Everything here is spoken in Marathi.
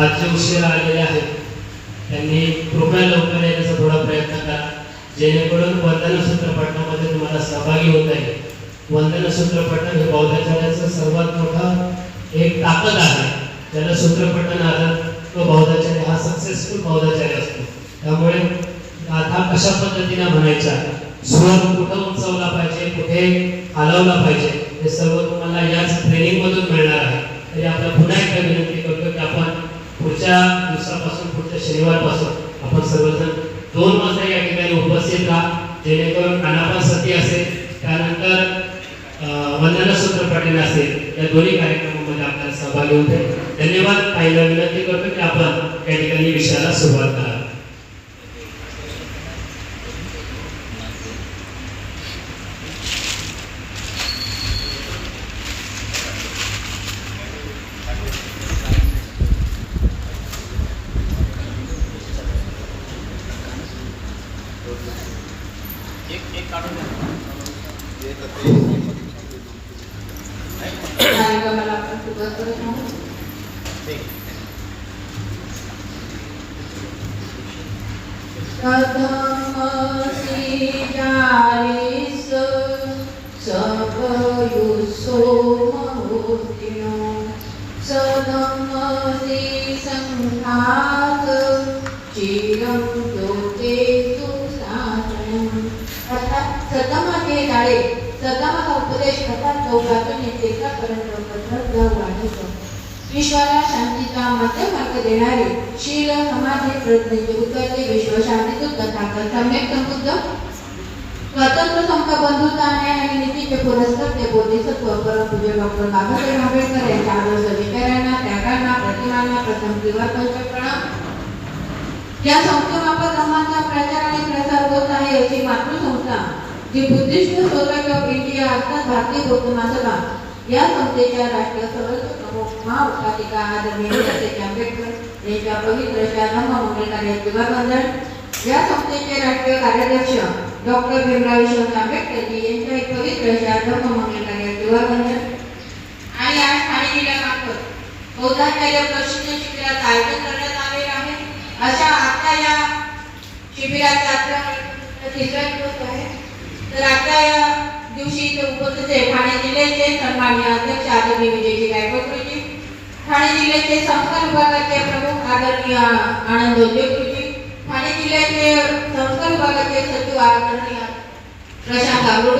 आज जे उशिरा आलेले आहेत. त्यांनी कृपया लवकर येण्याचा थोडा प्रयत्न करा. जेणेकरून वंदनसूत्र पठणामध्ये तुम्हाला सहभागी होता येईल. वंदनसूत्र पठण हे बौद्धाचार्याचं सर्वात मोठा एक ताकद आहे. ज्याला सूत्रपठण आलं तो बौद्धाचार्य हा सक्सेसफुल बौद्धाचार्य असतो. त्यामुळे गाथा कशा पद्धतीने म्हणायच्या स्वर कुठं उंचवला पाहिजे कुठे हलवला पाहिजे हे सर्व तुम्हाला याच ट्रेनिंगमधून मधून मिळणार आहे तरी आपल्याला पुन्हा एकदा विनंती करतो की आपण पुढच्या दिवसापासून पुढच्या शनिवारपासून आपण सर्वजण दोन वाजता या ठिकाणी उपस्थित राहा. जेणेकरून अनापा सती असेल. त्यानंतर अं, वंदनसूत्र पठण असेल. या दोन्ही कार्यक्रमामध्ये आपल्याला सहभागी होते धन्यवाद. ताईला विनंती करतो की आपण या ठिकाणी विषयाला सुरुवात करा. कार्यक्रमाला आपण सुरुवात करत आहोत प्रथमसी जालिस सदमाचा उपदेश अर्थात लोकातून एकेकापर्यंत पसरत वाढवतो. विश्वाला शांतीचा मध्य मार्ग देणारे शील समाधी प्रज्ञेचे उतरते विश्व शांतीतून तथागत सम्यक संबुद्ध. स्वतंत्र समता बंधुता न्याय आणि नीतीचे पुरस्कार ते बोधिसत्व परमपूज्य डॉक्टर बाबासाहेब आंबेडकर यांच्या आदर्श विचारांना त्यागांना प्रतिमांना प्रथम किंवा प्रणाम. या संस्थेमार्फत धर्मांचा प्रचार आणि प्रसार होत आहे याची मातृसंस्था. जी बुद्धिस्ट सोसायटी ऑफ इंडिया अर्थात भारतीय बौद्ध महासभा या संस्थेच्या राष्ट्रीय सहयोग प्रमुख महाउपाधिका आदरणीय सतेज आंबेडकर यांच्या पवित्र अशा धम्ममंगल कार्याचे या संस्थेचे राष्ट्रीय कार्याध्यक्ष डॉक्टर भीमराव यशवंत आंबेडकरजी यांच्या एक पवित्र अशा धम्ममंगल कार्याचे आणि आज ठाणे जिल्ह्यामार्फत बौद्धाचार्य प्रशिक्षण शिबिरात आयोजन करण्यात आलेले आहे. अशा आता या शिबिराचा तिसरा दिवस आहे तर आता या दिवशी इथे उपस्थित आहे ठाणे जिल्ह्याचे सन्मान्य अध्यक्ष आदरणीय विजयजी गायकवाड गुरुजी ठाणे जिल्ह्याचे संस्कार विभागाचे प्रमुख आदरणीय आनंद उद्योग गुरुजी ठाणे जिल्ह्याचे संस्कार विभागाचे सचिव आदरणीय प्रशांत गावडे